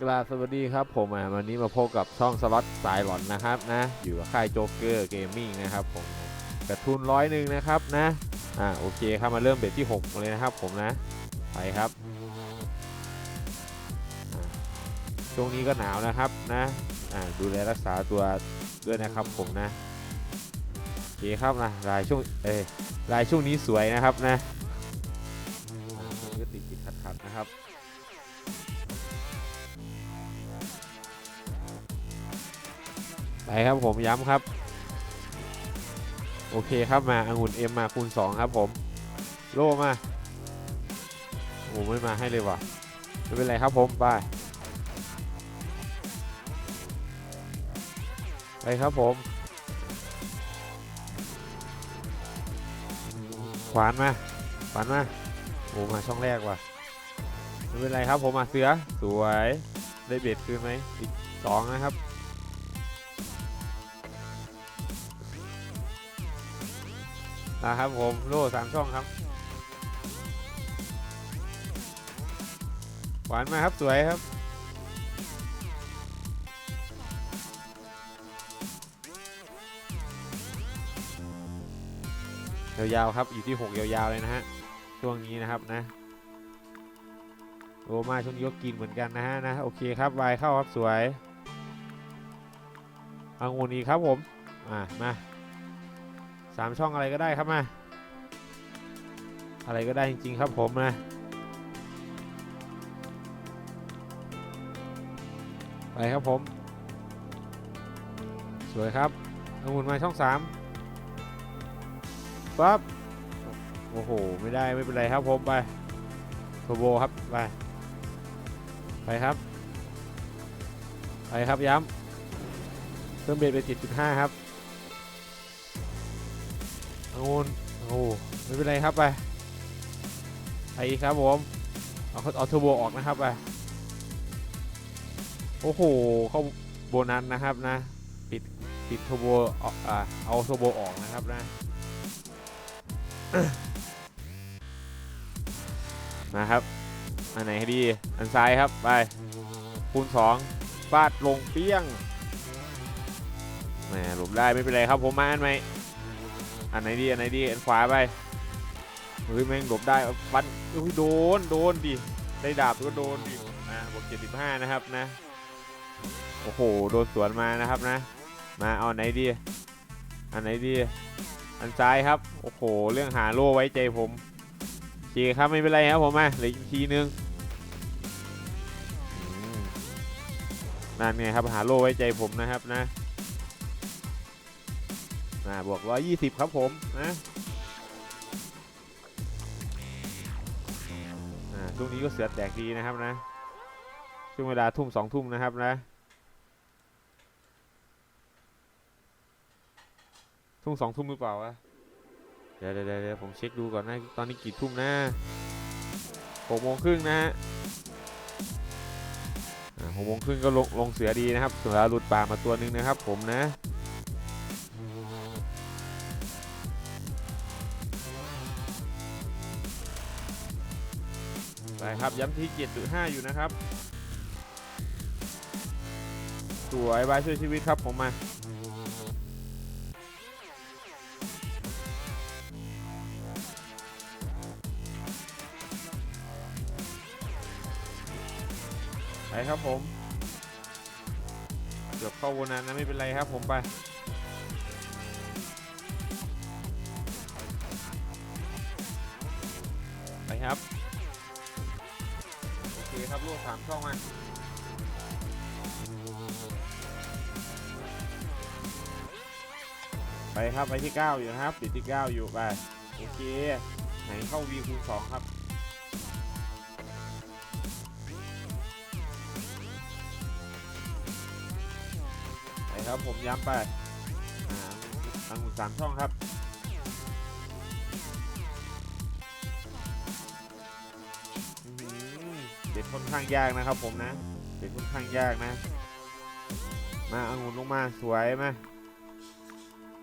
กราบสวัสดีครับผมอะวันนี้มาพบกับช่องสล็อตสายหลอนนะครับนะอยู่กับค่ายโจ๊กเกอร์เกมมิ่งนะครับผมกระทุนร้อยหนึ่งนะครับนะอ่าโอเคครับมาเริ่มเบ็ดที่ 6 เลยนะครับผมนะไปครับ ช่วงนี้ก็หนาวนะครับนะอ่าดูแลรักษาตัวด้วยนะครับผมนะโอเคครับนะลายช่วงเอยลายช่วงนี้สวยนะครับนะก็ติดติดขัดขัดนะครับ ไปครับผมย้ำครับ โอเคครับมาองุ่นเอ็มมาคูณ 2 ครับผม โล่มา โอ้ไม่มาให้เลยว่ะ ไม่เป็นไรครับผมไปไปครับผม ขวานมา ขวานมา โอ้มาช่องแรกว่ะ ไม่เป็นไรครับผมมาเสือ สวย ได้เบ็ดคืนไหมอีกสองนะครับ นะครับผมโล่สามช่องครับ หวานมาครับสวยครับ ยาวๆครับอยู่ที่6ยาวๆเลยนะฮะช่วงนี้นะครับนะโอมาช่วงนี้ก็กินเหมือนกันนะฮะนะโอเคครับวายเข้าครับสวยอังุนอีกครับผม อ่ามา สามช่องอะไรก็ได้ครับมา อะไรก็ได้จริง ๆ ครับผมนะ ไปครับผม สวยครับองุ่นมาช่องสามปั๊บ โอ้โห ไม่ได้ไม่เป็นไรครับผมไปโทโบครับ ไป ไปครับ ไปครับย้ำเพิ่มเบรไป7.5 ครับ งุ่นโอ้โหไม่เป็นไรครับไปไปครับผมเอาเอาเทอร์โบออกนะครับไปโอ้โหเข้าโบนัสนะครับนะ ปิดปิดเทอร์โบออกอ่าเอาเทอร์โบออกนะครับนะมาครับ อันไหนดี อันซ้ายครับ ไป คูณ2ฟาดลงเปี้ยงแหมหลบได้ไม่เป็นไรครับผมมาอันไหม อันไหนดีอันไหนดีอันขวาไปเฮ้ยแม่งหลบได้ฟันอุ้ยโดนโดนดิได้ดาบก็โดนดินะบวก75 นะครับนะโอ้โหโดนสวนมานะครับนะ มาเอาไหนดี อันไหนดี อันซ้ายครับโอ้โหเรื่องหาโล่ไว้ใจผมโอเคครับไม่เป็นไรครับผมมาเหลืออีกทีนึงนั่นไงครับหาโล่ไว้ใจผมนะครับนะ อ่าบวก 120 ครับผมนะอ่าช่วงนี้ก็เสือแตกดีนะครับนะ ช่วงเวลาทุ่มสองทุ่มนะครับนะทุ่มสองทุ่มหรือเปล่าวะเดี๋ยวเดี๋ยวเดี๋ยวผมเช็คดูก่อนนะ ตอนนี้กี่ทุ่มนะหกโมงครึ่งนะฮะอ่าหกโมงครึ่งก็ลงลงเสือดีนะครับเสือหลุดป่ามาตัวหนึ่งนะครับผมนะ ไปครับย้ำที่7.5อยู่นะครับ สวยบายช่วยชีวิตครับผมมาไปครับผมเกือบเข้าวนนั้นนะไม่เป็นไรครับผมไปไปครับ ครับลูกสามช่องมาไปครับไปที่ 9 อยู่นะครับ ติดที่ 9 อยู่ไปโอเค ไหนเข้า V คูณ2ครับ ไปครับผมย้ำไปอ่าตังหุ่นสามช่องครับ ดค่อนข้างยากนะครับผมนะเด็ดค่อนข้างยากนะ มาอางุ่นลงมาสวยไหม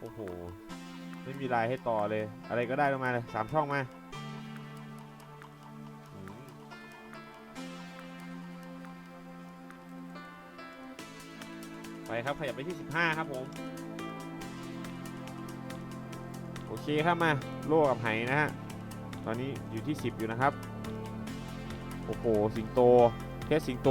โอ้โห ไม่มีลายให้ต่อเลย อะไรก็ได้ลงมาเลยสามช่องมาไปครับ ขยับไปที่ 15 ครับผม โอเคครับมา โล่กับไหนะฮะ ตอนนี้อยู่ที่ 10 อยู่นะครับ โอ้โหสิงโตแค่สิงโต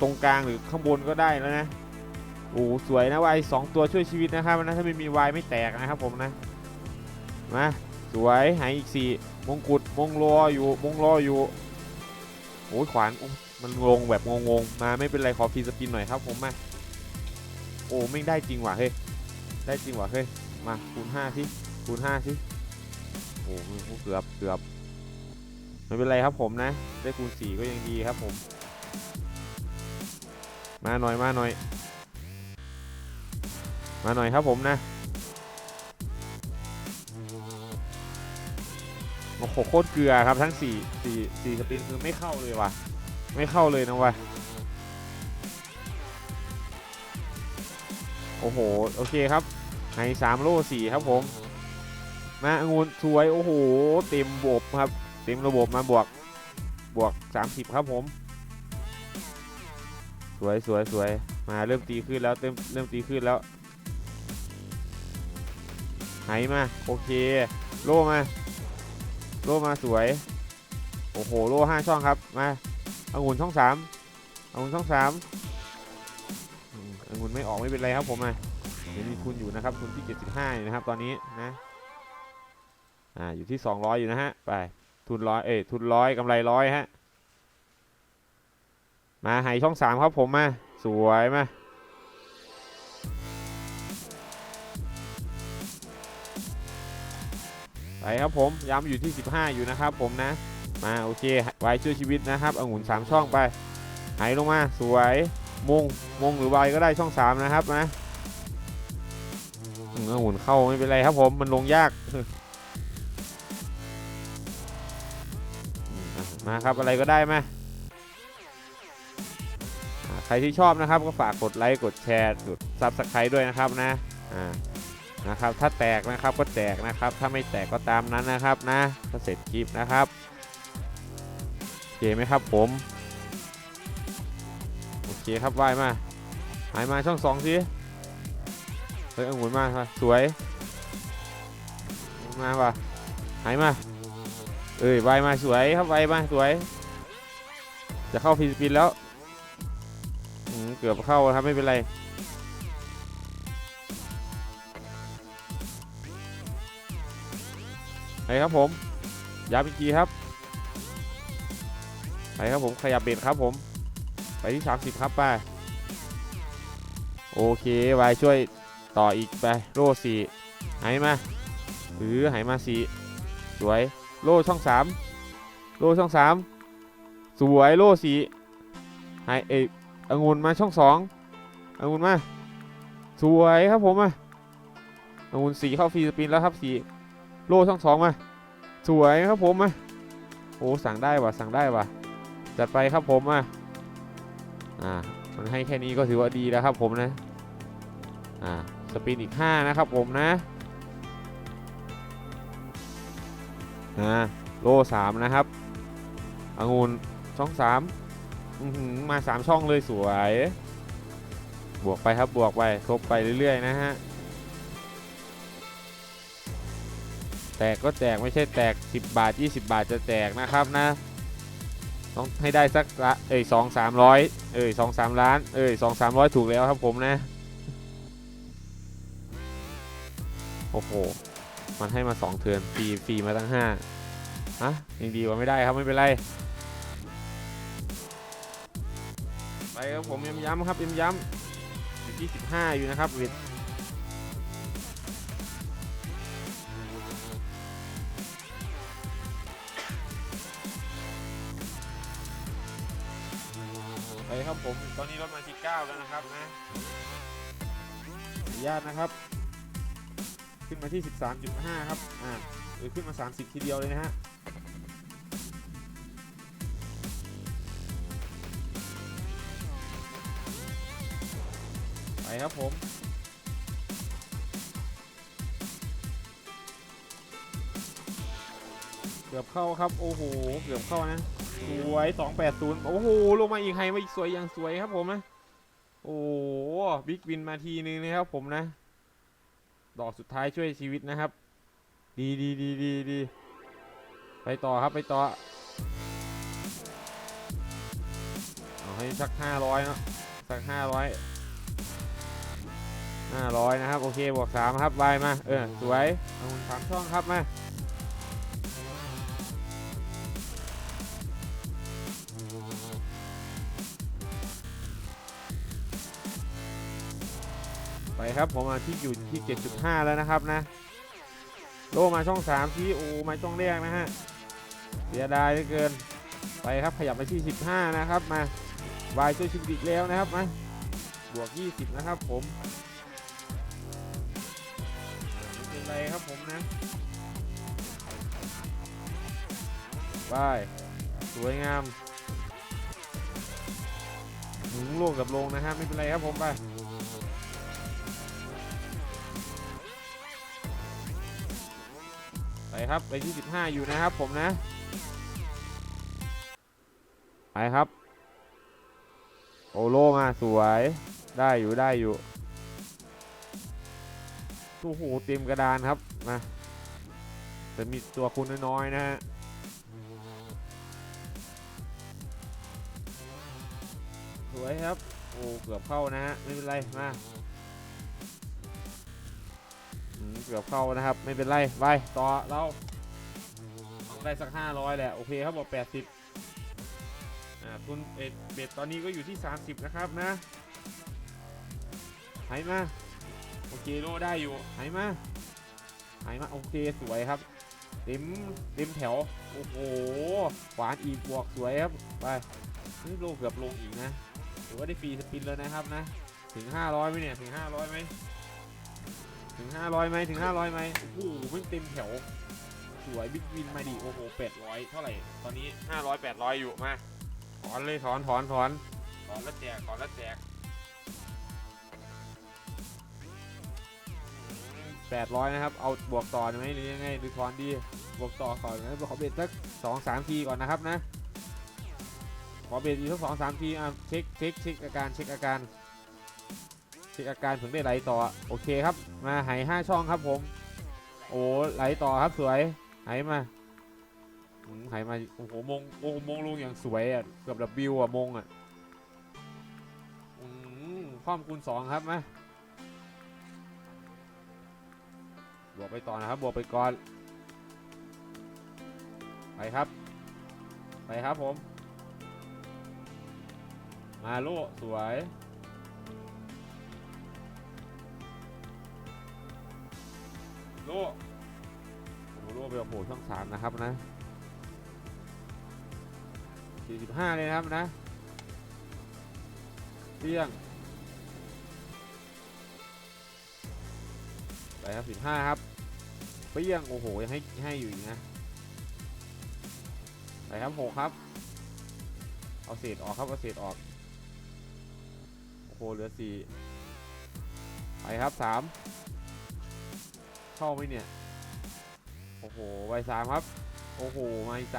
ตรงกลางหรือข้างบนก็ได้แล้วนะโอ้สวยนะวายสองตัวช่วยชีวิตนะครับนะถ้าไม่มีวายไม่แตกนะครับผมนะมาสวยหายอีกสี่มงกุฎมงรออยู่มงรออยู่โอ้ยขวานมันงงแบบงงๆมาไม่เป็นไรขอฟีสปินหน่อยครับผมมาโอ้ไม่ได้จริงว่ะเฮ้ยได้จริงว่ะเฮ้ยมาคูณห้าสิคูณห้าสิโอ้เกือบเกือบ ไม่เป็นไรครับผมนะ ได้คูณสี่ก็ยังดีครับผม มาหน่อยมาหน่อย มาหน่อยครับผมนะโอ้โหโคตรเกลือครับทั้ง4 4 4สปินคือไม่เข้าเลยว่ะ ไม่เข้าเลยนะว่ะโอ้โห โอเคครับให้สามโล่สี่ครับผม มาองุ่นสวย โอ้โห เต็มบบครับ เต็มระบบมาบวกบวก 30 ครับผม สวยสวยสวยมาเริ่มตีขึ้นแล้วเริ่มเริ่มตีขึ้นแล้วไหมา โอเค โล่มา โล่มาสวย โอ้โห โล่ห้าช่องครับ มาอางุ่นช่องสามองุ่นช่องสามอืมองุ่นไม่ออกไม่เป็นไรครับผมอะยังมีทุนอยู่นะครับทุนที่ 75 อยู่นะครับตอนนี้นะ อ่า อยู่ที่ 200 อยู่นะฮะ ไป ทุนร้อยเอ้ยทุนร้อยกำไรร้อยฮะ มาไห้ช่องสามครับผมมา สวยมาไปครับผมย้ำอยู่ที่ 15 อยู่นะครับผมนะ มาโอเคไว้ช่วยชีวิตนะครับองุ่น3 ช่องไปไหลงมาสวยมงมงหรือไวก็ได้ช่อง 3 นะครับนะอืมองุ่นเข้าไม่เป็นไรครับผมมันลงยาก มอะมาครับอะไรก็ได้มาอ่าใครที่ชอบนะครับก็ฝากกดไลค์กดแชร์กดซับสไครต์ด้วยนะครับนะอ่านะครับถ้าแตกนะครับก็แตกนะครับ ถ้าไม่แตกก็ตามนั้นนะครับนะถ้าเสร็จคลิปนะครับโอเคไหมครับผมโอเคครับว่ายมาหายมาช่องสองสิเฮ้ยอาหมุนมาครับสวยมาว่ะหายมา เอ้ยวายมาสวยครับวายมาสวย จะเข้าฟีสปินแล้วเกือบเข้าครับไม่เป็นไรไปครับผมย้ำอีกทีครับไปครับผมขยับเบ็ดครับผม ไปที่ 30 ครับไปโอเควายช่วยต่ออีกไปโล่สี่หายมาหรือหายมาสี่สวย โล่ช่อง3โล่ช่อง3สวยโล่สี่หายเอยองุ่นมาช่อง2องุ่นมา สวยครับผมอะองุ่นสีเข้าฟรีสปินแล้วครับสีโล่ช่องสองมา สวยครับผมมาโอ้สั่งได้ว่ะสั่งได้ว่ะจัดไปครับผมมาอ่ามันให้แค่นี้ก็ถือว่าดีแล้วครับผมนะอ่าสปินอีก 5 นะครับผมนะ นะโล่3นะครับองุ่นช่อง3อื้อหือมา3ช่องเลยสวย บวกไปครับบวกไปทบไปเรื่อยๆนะฮะแตกก็แตกไม่ใช่แตก 10 บาท 20 บาทจะแตกนะครับนะต้องให้ได้สักละเอ้ยสองสามร้อยเอ้ยสองสามล้านเอ้ยสองสามร้อยถูกแล้วครับผมนะ โอ้โห มันให้มาสองเทือนฟรีฟรีมาตั้งห้าฮะยังดีกว่าไม่ได้ครับไม่เป็นไร ไปครับผมย้ำๆครับย้ำๆอยู่ที่15 อยู่นะครับวิดไปครับผมตอนนี้รถมาที่9แล้วนะครับนะขออนุญาตนะครับ ขึ้นมาที่ 13.5 ครับ อ่าหรือขึ้นมา 30 ทีเดียวเลยนะฮะ ไปครับผม เกือบเข้าครับ โอ้โห เกือบเข้านะ สวย 280 โอ้โห ลงมาอีกไฮมาอีกสวยอย่างสวยครับผมนะโโอ้บิ๊กวินมาทีนึงนะครับผมนะ ดอกสุดท้ายช่วยชีวิตนะครับ ดีดีดีดีดีไปต่อครับไปต่อ เอาให้สักห้าร้อยเนาะสักห้าร้อยห้าร้อยนะครับ โอเคบวกสามครับบายมา เออ สวยเอาสามช่องครับมา ไปครับผมมาที่อยู่ที่ 7.5 แล้วนะครับนะ โลมาช่อง 3 ที่โอมาช่องแรกนะฮะ เสียดายเหลือเกิน ไปครับขยับไปที่ 15 นะครับมาวายช่วยชีวิตอีกแล้วนะครับมาบวก 20 นะครับผมไม่เป็นไรครับผมนะไปสวยงามหนุงลงกับลงนะฮะไม่เป็นไรครับผมไป ครับไปที่15อยู่นะครับผมนะ ไปครับ โอโลมาสวยได้อยู่ได้อยู่ตู้หูเต็มกระดานครับมาแต่มีตัวคุณน้อยๆนะฮะสวยครับโอ้เกือบเข้านะฮะไม่เป็นไรมา เกือบเข้านะครับ ไม่เป็นไรไปต่อเราได้สัก 500 แหละ โอเคครับบอก 80อ่าทุนเอ็ดเบ็ดตอนนี้ก็อยู่ที่ 30 นะครับนะไหมา โอเคโลได้อยู่ไหมาไหมา โอเคสวยครับเต็มเต็มแถว โอ้โหขวานอีกบวกสวยครับ ไปนี่โลเกือบลงอีกนะถือว่าได้ฟรีสปินแล้วนะครับนะ ถึง 500ไหมเนี่ย ถึง 500ไหม ถึง 500ไหมถึง 500ไหมโอ้โหไม่เต็มแถว สวยบิ๊กวินมาดิโอ้โห800 เท่าไหร่ ตอนนี้ 500 800 อยู่มาถอนเลยถอนถอนถอนถอนแล้วแจกถอนแล้วแจกแปดร้อยนะครับ เอาบวกต่อไหมหรือยังไงหรือถอนดี บวกต่อก่อนนะขอเบ็ดสักสองสามทีก่อนนะครับนะ ขอเบ็ดอีกสักสองสามทีอะเช็คเช็คเช็คอาการเช็คอาการ ช็คอาการถึงได้ไหลต่อโอเคครับ มาไหห้าช่องครับผม โอ้ไหลต่อครับสวยไหมาอืมหายมาโอ้โหมงโอ้โหมงลงอย่างสวยอะเกือบดับบิวอะมงอะข้อมคูณสองครับมาบวกไปต่อนะครับบวกไปก่อนไปครับ ไปครับผม มาโลสวย โลโอ้โหโลไปโอ้โหช่องสามนะครับนะ45เลยนะครับนะเตี้ยงไปครับ15ครับเปี้ยงโอ้โหยังให้ให้อยู่อีกนะไปครับ6ครับ เอาเศษออกครับเอาเศษออกโอ้โหเหลือ4ไปครับ3 เข้าไหมเนี่ย โอ้โหไป3ครับ โอ้โหมาอีก3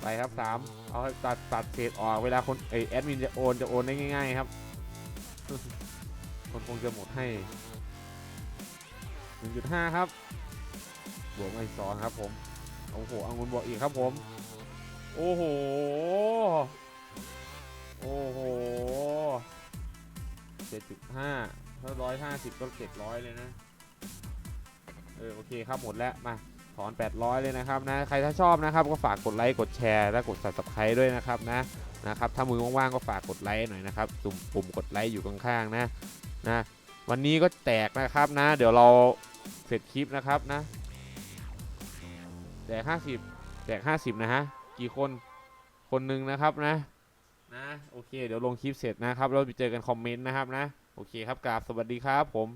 ไปครับสามเอาตัดตัดเศษออกเวลาคนเอแอดมินจะโอนจะโอนได้ง่าย ๆ ครับ คนคงจะหมดให้1.5ครับ บวกมาอีกสองครับผม โอ้โหอังุนบวกอีกครับผม โอ้โห โอ้โห7.5ถ้าร้อยห้าสิบก็เจ็ดร้อยเลยนะ เออโอเคครับหมดแล้วมาถอน 800 เลยนะครับนะใครถ้าชอบนะครับก็ฝากกดไลค์กดแชร์และกด subscribe ด้วยนะครับนะนะครับถ้ามือว่างๆก็ฝากกดไลค์หน่อยนะครับตุ่มปุ่มกดไลค์อยู่ข้างๆนะนะวันนี้ก็แตกนะครับนะ เดี๋ยวเราเสร็จคลิปนะครับนะแตก50แตก50 นะฮะ กี่คน คนหนึ่งนะครับนะ นะ โอเค เดี๋ยวลงคลิปเสร็จนะครับ เราไปเจอกันคอมเมนต์นะครับนะ โอเคครับกราบสวัสดีครับผม